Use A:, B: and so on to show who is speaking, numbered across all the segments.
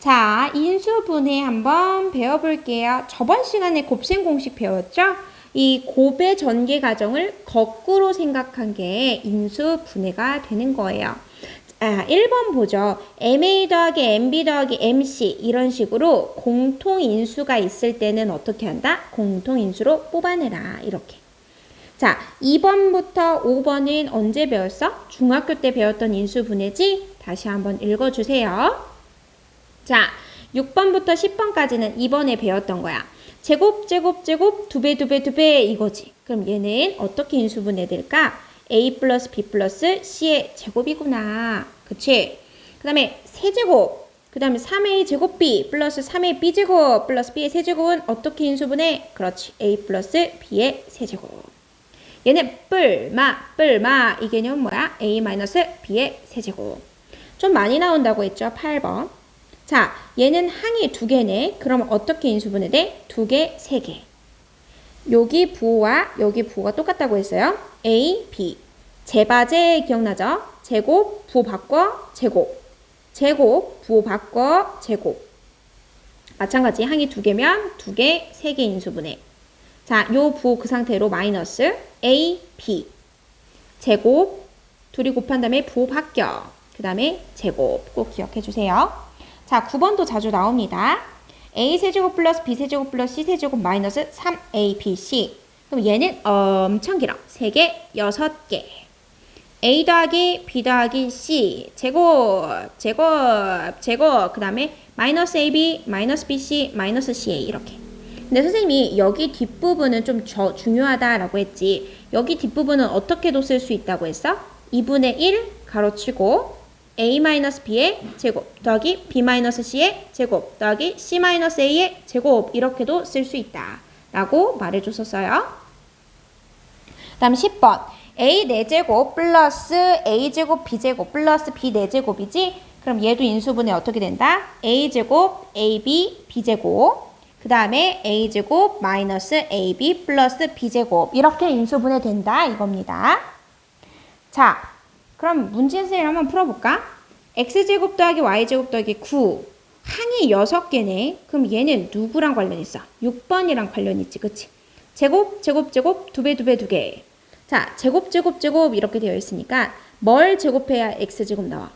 A: 자, 인수분해 한번 배워볼게요. 저번 시간에 곱셈 공식 배웠죠? 이 곱의 전개 과정을 거꾸로 생각한 게 인수분해가 되는 거예요. 아, 1번 보죠. MA 더하기 MB 더하기 MC 이런 식으로 공통인수가 있을 때는 어떻게 한다? 공통인수로 뽑아내라. 이렇게. 자, 2번부터 5번은 언제 배웠어? 중학교 때 배웠던 인수분해지? 다시 한번 읽어주세요. 자, 6번부터 10번까지는 이번에 배웠던 거야. 제곱, 제곱, 제곱, 두 배, 두 배, 두 배 이거지. 그럼 얘는 어떻게 인수분해 될까? A 플러스 B 플러스 C의 제곱이구나. 그치? 그 다음에 세제곱. 그 다음에 3A 제곱 B 플러스 3A B 제곱 플러스 B의 세제곱은 어떻게 인수분해? 그렇지. A 플러스 B의 세제곱. 얘는 뿔마, 뿔마. 이 개념은 뭐야? A 마이너스 B의 세제곱. 좀 많이 나온다고 했죠? 8번. 자, 얘는 항이 두 개네. 그럼 어떻게 인수분해 돼? 두 개, 세 개. 여기 부호와 여기 부호가 똑같다고 했어요. A, B. 제바제 기억나죠? 제곱, 부호 바꿔, 제곱. 제곱, 부호 바꿔, 제곱. 마찬가지 항이 두 개면 두 개, 세 개 인수분해. 자, 요 부호 그 상태로 마이너스 A, B. 제곱, 둘이 곱한 다음에 부호 바뀌어. 그 다음에 제곱 꼭 기억해 주세요. 자, 9번도 자주 나옵니다. a 세제곱 플러스 b 세제곱 플러스 c 세제곱 마이너스 3abc. 그럼 얘는 엄청 길어. 3개, 6개. a 더하기 b 더하기 c 제곱, 제곱, 제곱. 그 다음에 마이너스 ab, 마이너스 bc, 마이너스 ca 이렇게. 근데 선생님이 여기 뒷부분은 좀 저, 중요하다라고 했지. 여기 뒷부분은 어떻게도 쓸 수 있다고 했어? 2분의 1 가로치고 a-b의 제곱 더하기 b-c의 제곱 더하기 c-a의 제곱 이렇게도 쓸 수 있다 라고 말해줬었어요. 다음 10번 a 4제곱 플러스 a제곱 b제곱 플러스 b 4제곱이지 그럼 얘도 인수분해 어떻게 된다? a제곱 ab b제곱 그 다음에 a제곱 마이너스 ab 플러스 b제곱 이렇게 인수분해 된다 이겁니다. 자 그럼 문제를 한번 풀어볼까? X제곱 더하기 y제곱 더하기 9 항이 6개네. 그럼 얘는 누구랑 관련 있어? 6번이랑 관련 있지. 그치? 제곱, 제곱, 제곱, 두 배, 두 배, 두 개. 자, 제곱, 제곱, 제곱 이렇게 되어 있으니까 뭘 제곱해야 x제곱 나와?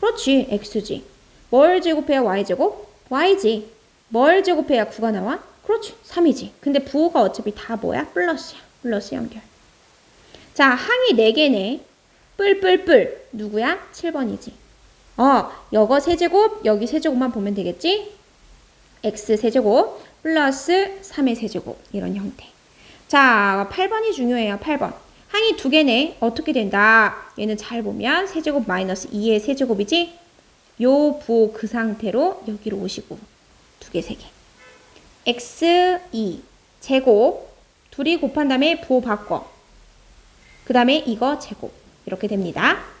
A: 그렇지, x지. 뭘 제곱해야 y제곱? y지. 뭘 제곱해야 9가 나와? 그렇지, 3이지. 근데 부호가 어차피 다 뭐야? 플러스야. 플러스 연결. 자, 항이 4개네. 뿔뿔뿔 누구야? 7번이지. 어, 여거 세제곱, 여기 세제곱만 보면 되겠지? x 세제곱 플러스 3의 세제곱 이런 형태. 자, 8번이 중요해요. 8번. 항이 두 개네. 어떻게 된다? 얘는 잘 보면 세제곱 마이너스 2의 세제곱이지? 요 부호 그 상태로 여기로 오시고 두 개, 세 개. x 2 제곱 둘이 곱한 다음에 부호 바꿔. 그 다음에 이거 제곱. 이렇게 됩니다.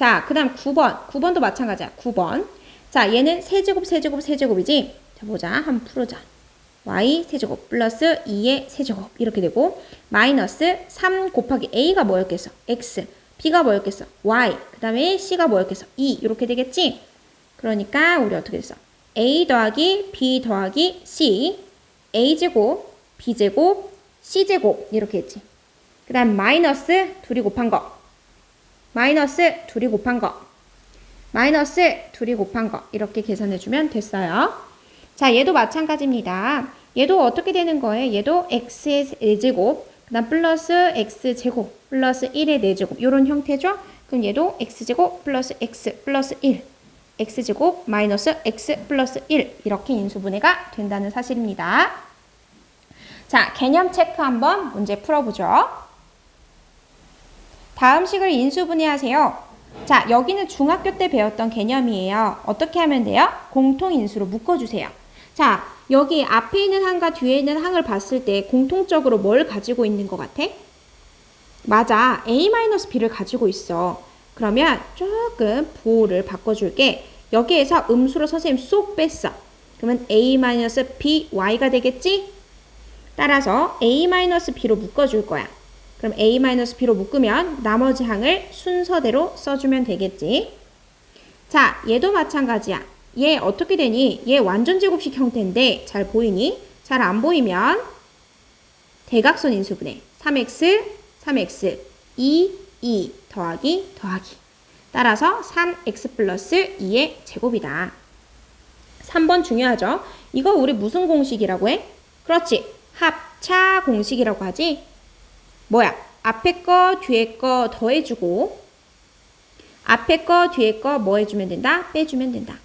A: 자, 그 다음 9번. 9번도 마찬가지야. 9번. 자, 얘는 세제곱, 세제곱, 세제곱이지? 자, 보자. 한번 풀어자. y 세제곱 플러스 2의 세제곱 이렇게 되고 마이너스 3 곱하기 a가 뭐였겠어? x b가 뭐였겠어? y 그 다음에 c가 뭐였겠어? 2 이렇게 되겠지? 그러니까 우리 어떻게 됐어? a 더하기 b 더하기 c a제곱 b제곱 c제곱 이렇게 했지 그 다음 마이너스 둘이 곱한 거 마이너스 둘이 곱한 거 마이너스 둘이 곱한 거 이렇게 계산해 주면 됐어요. 자 얘도 마찬가지입니다. 얘도 어떻게 되는 거예요? 얘도 x의 4제곱 그 다음 플러스 x제곱 플러스 1의 4제곱 이런 형태죠? 그럼 얘도 x제곱 플러스 x 플러스 1 x제곱 마이너스 x 플러스 1 이렇게 인수분해가 된다는 사실입니다. 자 개념 체크 한번 문제 풀어보죠. 다음 식을 인수분해하세요. 자, 여기는 중학교 때 배웠던 개념이에요. 어떻게 하면 돼요? 공통인수로 묶어주세요. 자, 여기 앞에 있는 항과 뒤에 있는 항을 봤을 때 공통적으로 뭘 가지고 있는 것 같아? 맞아. A-B를 가지고 있어. 그러면 조금 부호를 바꿔줄게. 여기에서 음수로 선생님 쏙 뺐어. 그러면 A-B, Y가 되겠지? 따라서 A-B로 묶어줄 거야. 그럼 A-B로 묶으면 나머지 항을 순서대로 써주면 되겠지. 자, 얘도 마찬가지야. 얘 어떻게 되니? 얘 완전 제곱식 형태인데 잘 보이니? 잘 안 보이면 대각선 인수분해 3x, 3x, 2, 2 더하기 더하기 따라서 3x 플러스 2의 제곱이다. 3번 중요하죠? 이거 우리 무슨 공식이라고 해? 그렇지. 합차 공식이라고 하지? 뭐야? 앞에 거, 뒤에 거 더해주고 앞에 거, 뒤에 거 뭐 해주면 된다? 빼주면 된다.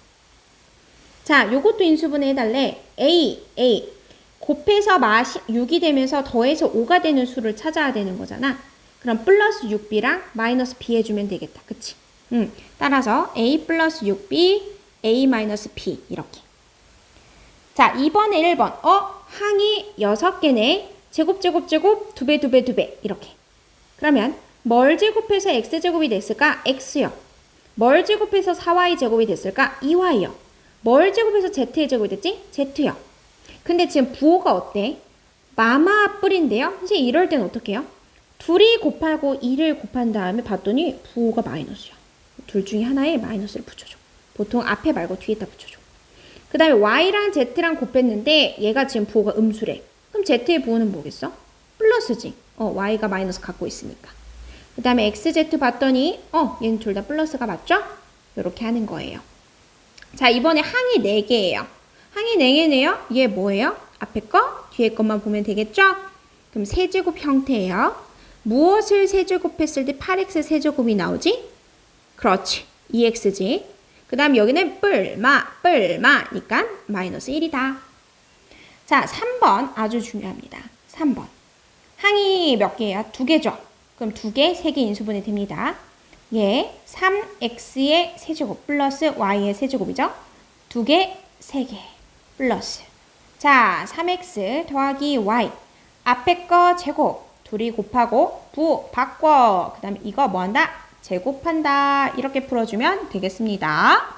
A: 자, 요것도 인수분해 해달래. A, A. 곱해서 마시, 6이 되면서 더해서 5가 되는 수를 찾아야 되는 거잖아. 그럼 플러스 6b랑 마이너스 b 해주면 되겠다. 그치? 음, 따라서 a 플러스 6b, a 마이너스 b 이렇게. 자, 2번에 1번. 어? 항이 6개네. 제곱, 제곱, 제곱, 두 배, 두 배, 두 배. 이렇게. 그러면 뭘 제곱해서 x제곱이 됐을까? x요. 뭘 제곱해서 4y 제곱이 됐을까? 2y요. 뭘 제곱해서 z의 제곱이 됐지? z요. 근데 지금 부호가 어때? 마마 뿔인데요. 선생님 이럴 땐 어떻게 해요? 둘이 곱하고 2를 곱한 다음에 봤더니 부호가 마이너스야. 둘 중에 하나에 마이너스를 붙여줘. 보통 앞에 말고 뒤에다 붙여줘. 그 다음에 y랑 z랑 곱했는데 얘가 지금 부호가 음수래. 그럼 z의 부호는 뭐겠어? 플러스지. 어, y가 마이너스 갖고 있으니까. 그 다음에 xz 봤더니 어, 얘는 둘 다 플러스가 맞죠? 이렇게 하는 거예요. 자, 이번에 항이 4개예요. 항이 4개네요. 얘 뭐예요? 앞에 거, 뒤에 것만 보면 되겠죠? 그럼 세제곱 형태예요. 무엇을 세제곱했을 때 8x 세제곱이 나오지? 그렇지. 2x지. 그 다음 여기는 뿔마, 뿔마니까 마이너스 1이다. 자, 3번 아주 중요합니다. 3번. 항이 몇 개예요? 두 개죠? 그럼 두 개, 세 개 인수분해 됩니다. 얘 3x의 세제곱 플러스 y의 세제곱이죠? 두 개, 세 개 플러스. 자, 3x 더하기 y. 앞에 거 제곱. 둘이 곱하고 부 바꿔. 그 다음에 이거 뭐 한다? 제곱한다. 이렇게 풀어주면 되겠습니다.